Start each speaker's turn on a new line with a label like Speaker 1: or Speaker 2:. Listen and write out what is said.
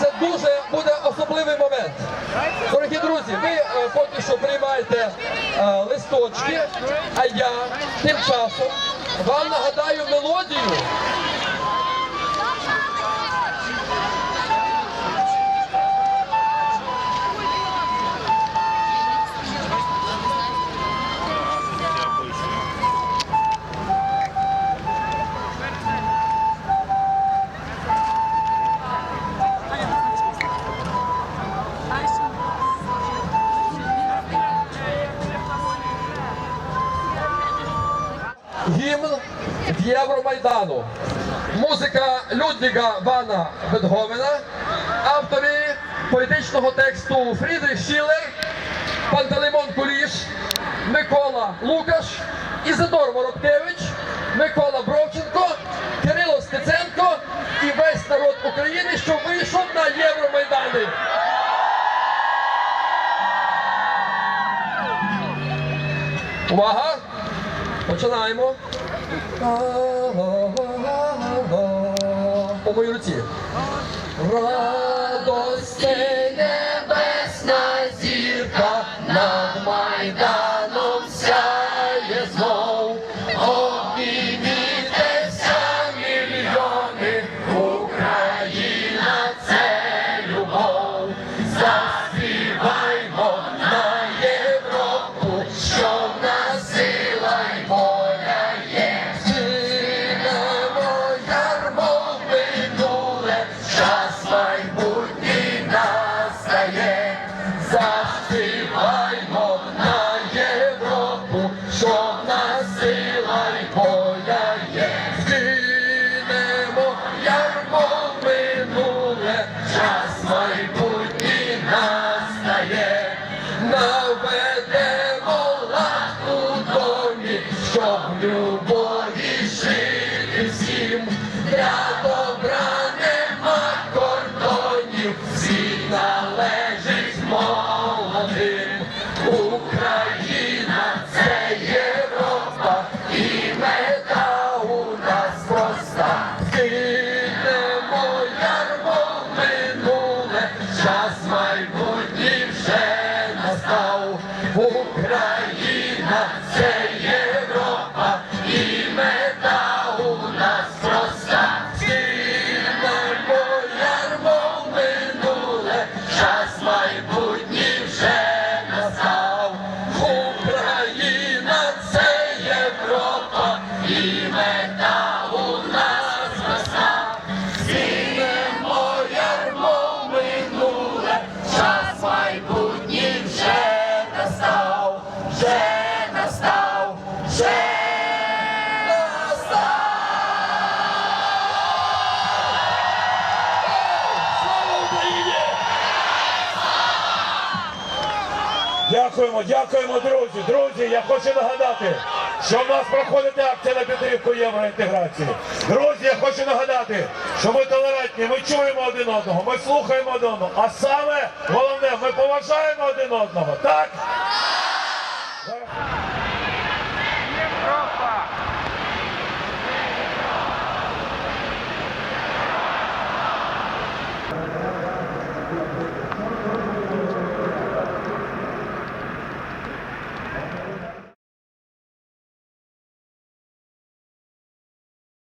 Speaker 1: це дуже буде особливий момент. Дорогі друзі, ви е, поки що приймаєте е, листочки, а я тим часом вам нагадаю мелодію. Гімн Євромайдану. Музика Людвіга Вана Бетговена, автори поетичного тексту Фрідрих Шілер, Пантелеймон Куліш, Микола Лукаш, Ізидор Воробкевич, Микола Бровченко, Кирило Стеценко і весь народ України, що вийшов на Євромайдани. Увага! Починаємо. По моїй руці. Радости небесна зірка над Майданом сяє знов. Обіймітеся, мільйони, Україна це любов. Заспіваймо Заспіваймо на Європу, що насила нас сила й воля є. Ярмо минуле, час майбутній настає. Минуле, час майбутній вже настав. Україна це Європа, і мета у нас проста. Кинемо ярмо минуле, час майбутній вже настав. Україна це Європа, і
Speaker 2: Дякуємо, дякуємо, друзі. Друзі, я хочу нагадати, що в нас проходить акція на підтримку євроінтеграції. Друзі, я хочу нагадати, що ми толерантні, ми чуємо один одного, ми слухаємо один одного. А саме головне, ми поважаємо один одного. Так?